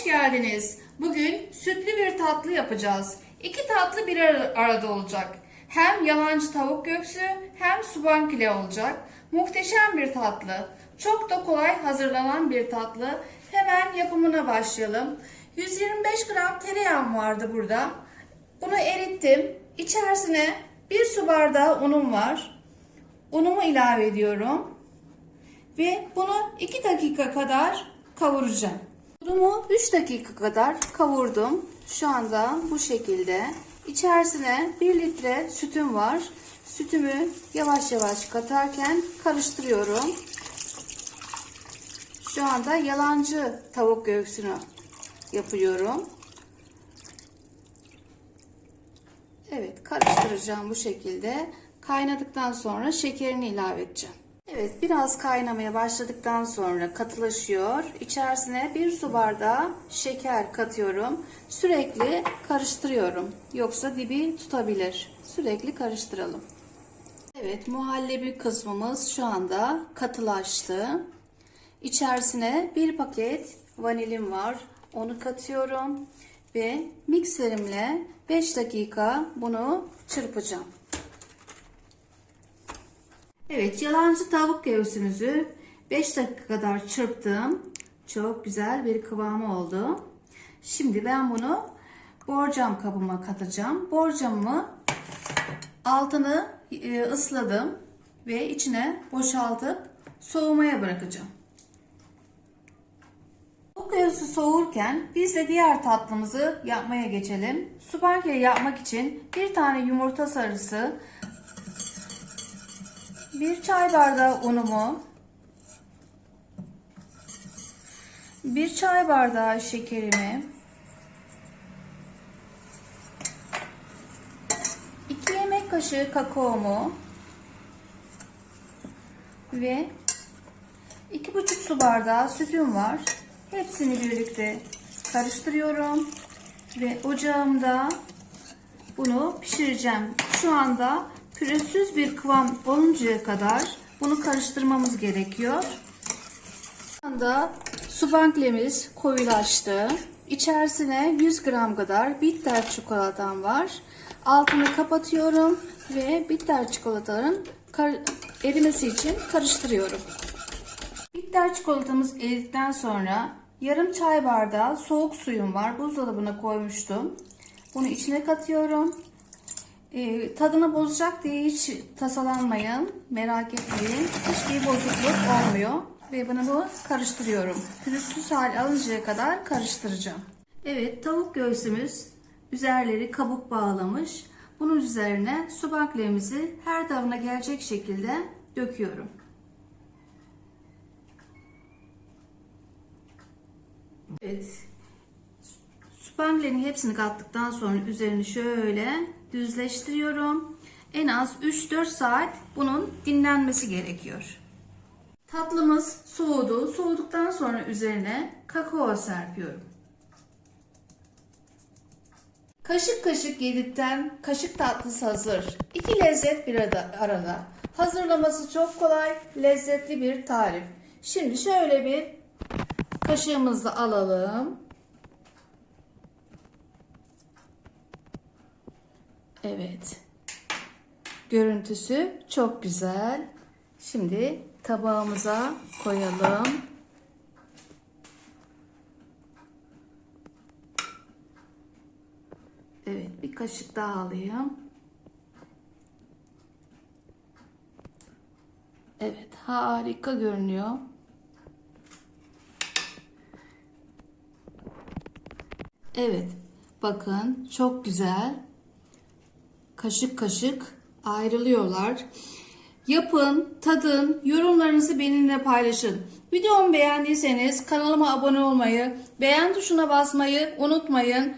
hoş geldiniz. Bugün sütlü bir tatlı yapacağız. İki tatlı bir ar- arada olacak. Hem yalancı tavuk göğsü hem subankile olacak. Muhteşem bir tatlı. Çok da kolay hazırlanan bir tatlı. Hemen yapımına başlayalım. 125 gram tereyağım vardı burada. Bunu erittim. İçerisine bir su bardağı unum var. Unumu ilave ediyorum. Ve bunu 2 dakika kadar kavuracağım. Unumu 3 dakika kadar kavurdum. Şu anda bu şekilde. İçerisine 1 litre sütüm var. Sütümü yavaş yavaş katarken karıştırıyorum. Şu anda yalancı tavuk göğsünü yapıyorum. Evet karıştıracağım bu şekilde. Kaynadıktan sonra şekerini ilave edeceğim. Evet biraz kaynamaya başladıktan sonra katılaşıyor. İçerisine bir su bardağı şeker katıyorum. Sürekli karıştırıyorum. Yoksa dibi tutabilir. Sürekli karıştıralım. Evet muhallebi kısmımız şu anda katılaştı. İçerisine bir paket vanilim var. Onu katıyorum ve mikserimle 5 dakika bunu çırpacağım. Evet yalancı tavuk göğsümüzü 5 dakika kadar çırptım. Çok güzel bir kıvamı oldu. Şimdi ben bunu borcam kabıma katacağım. Borcamımı altını e, ısladım ve içine boşaltıp soğumaya bırakacağım. Bu göğsü soğurken biz de diğer tatlımızı yapmaya geçelim. Subankle yapmak için bir tane yumurta sarısı, bir çay bardağı unumu, bir çay bardağı şekerimi, 2 yemek kaşığı kakaomu ve 2,5 su bardağı sütüm var. Hepsini birlikte karıştırıyorum ve ocağımda bunu pişireceğim. Şu anda pürüzsüz bir kıvam oluncaya kadar bunu karıştırmamız gerekiyor. Şu anda subanklemiz koyulaştı. İçerisine 100 gram kadar bitter çikolatam var. Altını kapatıyorum ve bitter çikolataların erimesi için karıştırıyorum. Bitter çikolatamız eridikten sonra yarım çay bardağı soğuk suyum var. Buzdolabına koymuştum. Bunu içine katıyorum. Ee, tadını bozacak diye hiç tasalanmayın. Merak etmeyin. Hiçbir bozukluk olmuyor. Ve bunu bu karıştırıyorum. Pürüzsüz hal alıncaya kadar karıştıracağım. Evet tavuk göğsümüz üzerleri kabuk bağlamış. Bunun üzerine subaklerimizi her tavına gelecek şekilde döküyorum. Evet. Spanglerin hepsini kattıktan sonra üzerini şöyle düzleştiriyorum. En az 3-4 saat bunun dinlenmesi gerekiyor. Tatlımız soğudu. Soğuduktan sonra üzerine kakao serpiyorum. Kaşık kaşık yedikten kaşık tatlısı hazır. İki lezzet bir arada. Hazırlaması çok kolay, lezzetli bir tarif. Şimdi şöyle bir kaşığımızla alalım. Evet. Görüntüsü çok güzel. Şimdi tabağımıza koyalım. Evet, bir kaşık daha alayım. Evet, harika görünüyor. Evet, bakın çok güzel. Kaşık kaşık ayrılıyorlar. Yapın, tadın, yorumlarınızı benimle paylaşın. Videomu beğendiyseniz kanalıma abone olmayı, beğen tuşuna basmayı unutmayın.